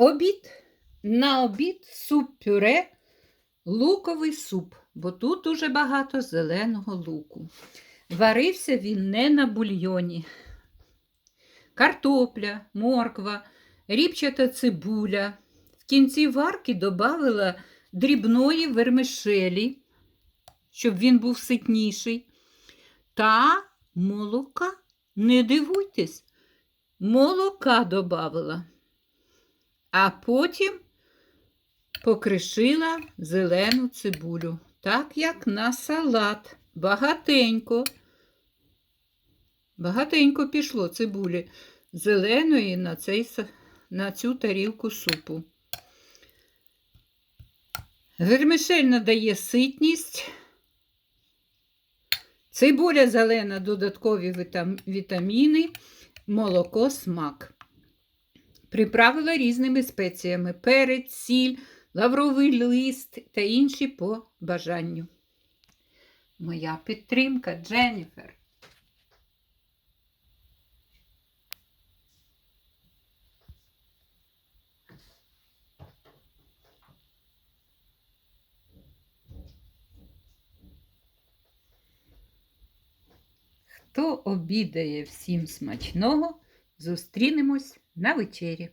Обід. На обід суп пюре, луковий суп, бо тут дуже багато зеленого луку. Варився він не на бульйоні. Картопля, морква, ріпчата цибуля. В кінці варки додавила дрібної вермишелі, щоб він був ситніший. Та молока. Не дивуйтесь, молока додавила. А потім покришила зелену цибулю, так як на салат. Багатенько. Багатенько пішло цибулі зеленої на, цей, на цю тарілку супу. Вермишель надає ситність. Цибуля зелена, додаткові вітаміни, молоко, смак. Приправила різними спеціями перець, сіль, лавровий лист та інші по бажанню. Моя підтримка Дженніфер. Хто обідає всім смачного, зустрінемось на вечері.